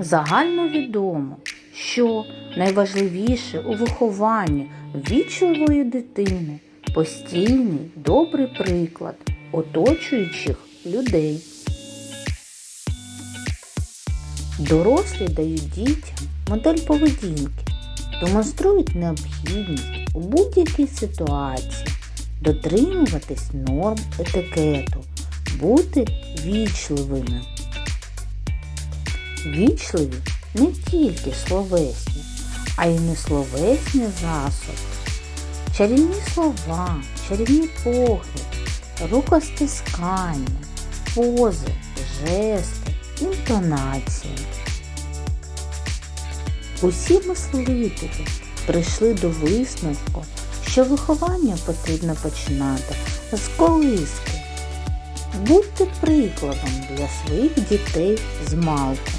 Загальновідомо, що найважливіше у вихованні ввічливої дитини постійний добрий приклад оточуючих людей. Дорослі дають дітям модель поведінки, демонструють необхідність у будь-якій ситуації дотримуватись норм етикету, бути вічливими. Вічливі не тільки словесні, а й несловесні засоби. Чарівні слова, чарівні погляди, рукостискання, пози, жести, інтонації. Усі мислителі прийшли до висновку, що виховання потрібно починати з колиски. Будьте прикладом для своїх дітей з малку.